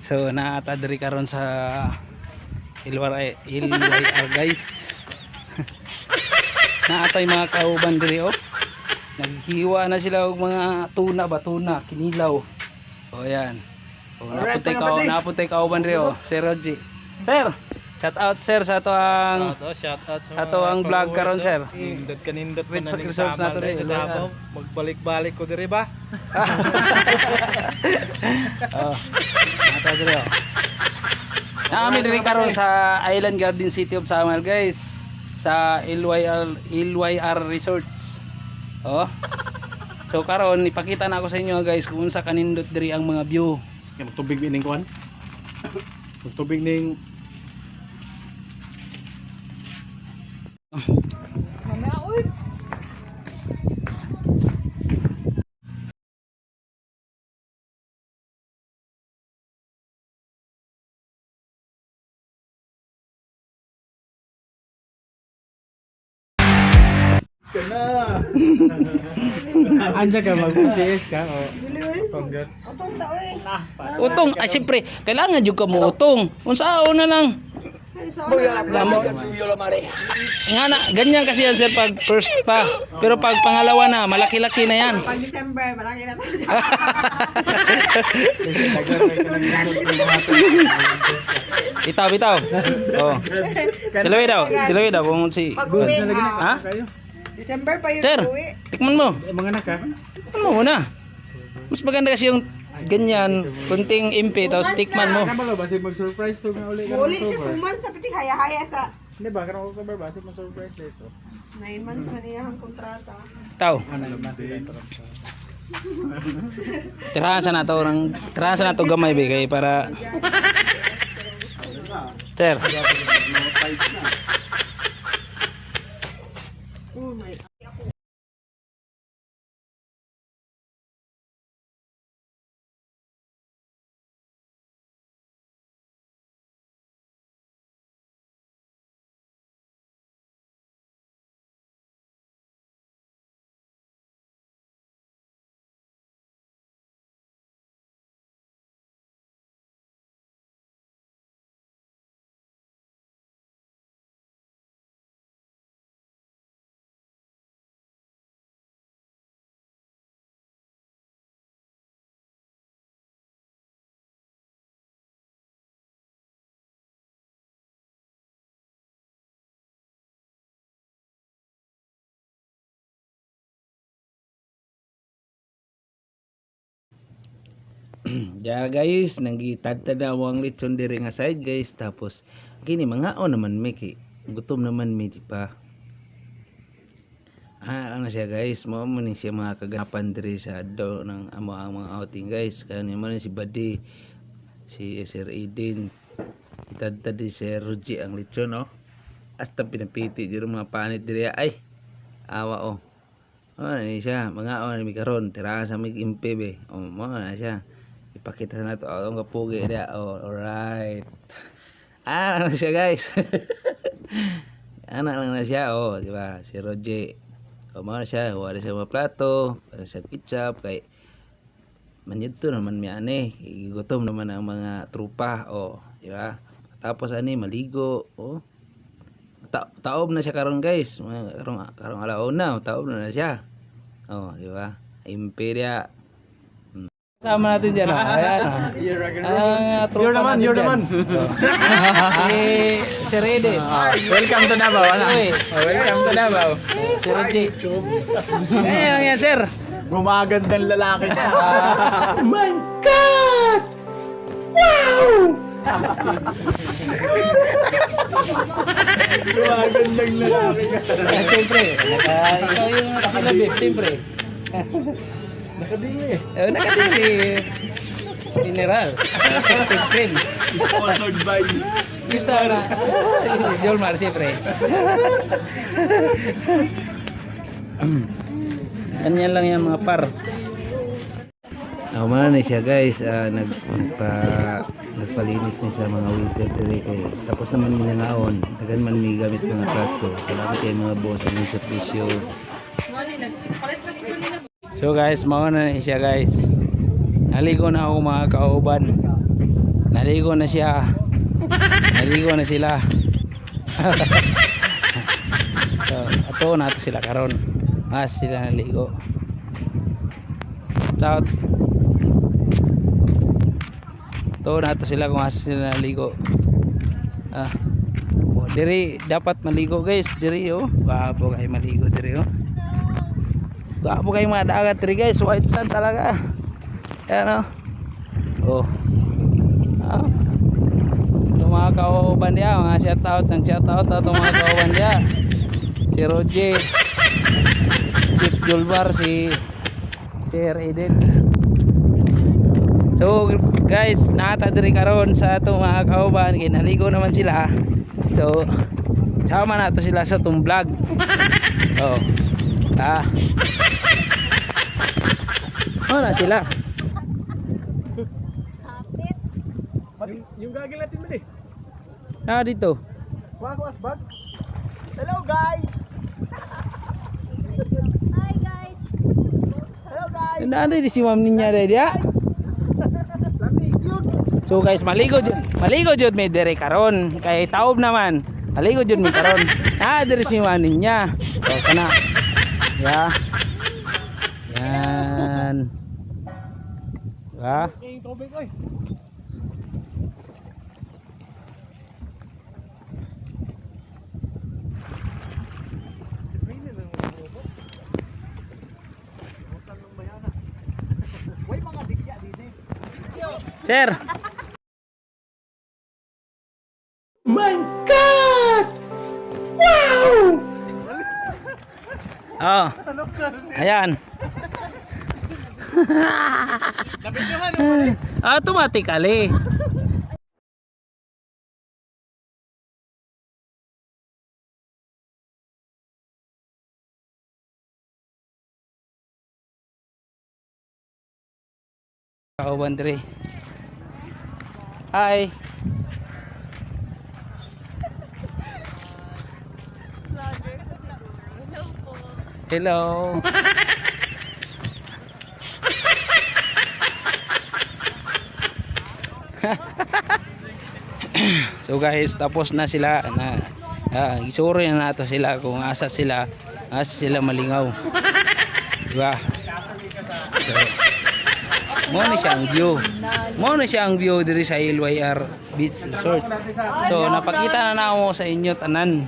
So naata diri karon sa Ilwar Ilwar guys. naatay mga kauban diri oh. Naghiwa na sila og mga tuna ba tuna, kinilaw. O yan. O napuntay ka napuntay kauban diri oh, Sir Roji. Sir, shout out sir sa ato ang Ato, shout out sa Ato ang vlog karon, sir. Nindot ka nindot With mo na nato dahil rin, sa. Davao. Magbalik-balik ko diri ba? Oh. Naata diri oh. Naami diri karon sa Island Garden City of Samar guys. Sa LYR LYR Resorts. Oh. So karon ipakita na ako sa inyo guys kung unsa kanindot diri ang mga view. Yung tubig ning kuan. Tubig ning kana. Anja ka mag-PCS ka o panggat. Utong, ay siyempre, kailangan jud ka mo utong. Unsaon na lang. Lamo. Nga na, ganyan kasi yan sir pag first pa. Pero pag pangalawa na, malaki-laki na yan. Pag December, malaki na tayo. Bitaw, bitaw. Oh. Tilawi daw, tilawi daw kung si... Ha? Ah, December pa yung Sir, uwi. tikman mo. Mga anak ka? Tikman mo muna. Mas maganda kasi yung ganyan, kunting impi, tapos tikman mo. Ano ba lo basi mag-surprise to nga uli ka Uli siya? 2 months, sabi haya-haya sa Hindi ba kanang October basi mag-surprise dito. 9 months man iyang kontrata. Taw, Ano naman sila ito. tirahan sa nato orang tirahan sa nato gamay be kay para Sir. Ya guys, nanggitad-tad na ang lechon diri nga side guys tapos kini mga o naman ki gutom naman may di pa. Ah, ano siya guys, mo man ni siya mga kaganapan diri sa do ng amo ang mga outing guys. Kaya ni man si Badi, si Sir Eden, itad-tad di Sir Ruji ang lechon no. Hasta pinapiti diri mga panit diri ay. Awa oh. Oh, ni siya, mga oh ni karon tira sa mig impe be. Oh, mo na siya. Ipakita na to ang kapugi dia. Oh, alright. Ah, ano siya guys. Anak lang na siya, oh, di ba? Si Roger. O, mga na siya, wala siya mga plato, wala siya ketchup, kay manito naman mi ane, gutom naman ang mga trupa, oh, di ba? Tapos ani maligo, oh. Ta taob na siya karon guys. Mga- Karong karong alauna, taob na na siya. Oh, di ba? Imperia. Hmm. Sama natin diyan, ah. Ayan. ah. You're rock and Ang tropa You're naman, natin you're dyan. naman. si si Rede. Welcome to Davao, ano? Oh, welcome to Davao. Si Reggie. Eh, ang yan, sir. Gumagandang lalaki niya. Gumagandang lalaki. Ah, Siyempre, ikaw yung nakilabit, siyempre. Nakadingi. Eh, nakatili. General. Effective cream. Sponsored by Yung sa na. Jolmar, siyempre. Ganyan lang yan mga par. Oh, man ni siya guys, Ah, nag nagpa nagpalinis ni sa mga winter diri kay tapos naman mi nangaon, dagan man mi gamit mga plato. Salamat kay mga boss ang servisyo. So guys, mao na siya guys. Naligo na ako mga kauban. Naligo na siya. Naligo na sila. so, ato na to sila karon. Mas sila naligo. Shout. To na to sila kung asa sila naligo. Ah. Oh, diri dapat maligo guys, diri oh. Bapo kayo maligo diri oh. Bapo kayo mga dagat diri guys, white sand talaga. Ayan oh. Oh. Ah. Itong mga kauban niya, mga shout out ng shout out itong mga kauban niya. Si Roger, Chief Julbar, si Sir Eden. So guys, nata diri karon sa atong mga kauban, kinaligo naman sila. So sama na to sila sa itong vlog. Oh. Ah. Na sila. Yung, yung gagil natin mo eh. Ah dito. Kuha ko asbag. Hello guys! Hello guys! Nanda di si Ma'am Ninya. Lamig yun! So guys, maligo jud. Maligo jud may dire karon kay taob naman. Maligo jud mi karon. Ah, dire si Ma'am Ninya. So kana. Yan. Diba? Tubig oy! Sir. Oh. Ayan. Automatically. Kauban diri. Hi. Hello. so guys, tapos na sila na ah, isuro na nato sila kung asa sila, asa sila malingaw. Diba? So, mo na siya ang view. Mo na siya ang view diri sa LYR Beach Resort. So napakita na na ako sa inyo tanan.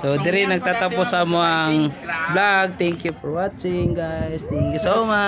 So diri nagtatapos ang vlog. Thank you for watching guys. Thank you so much.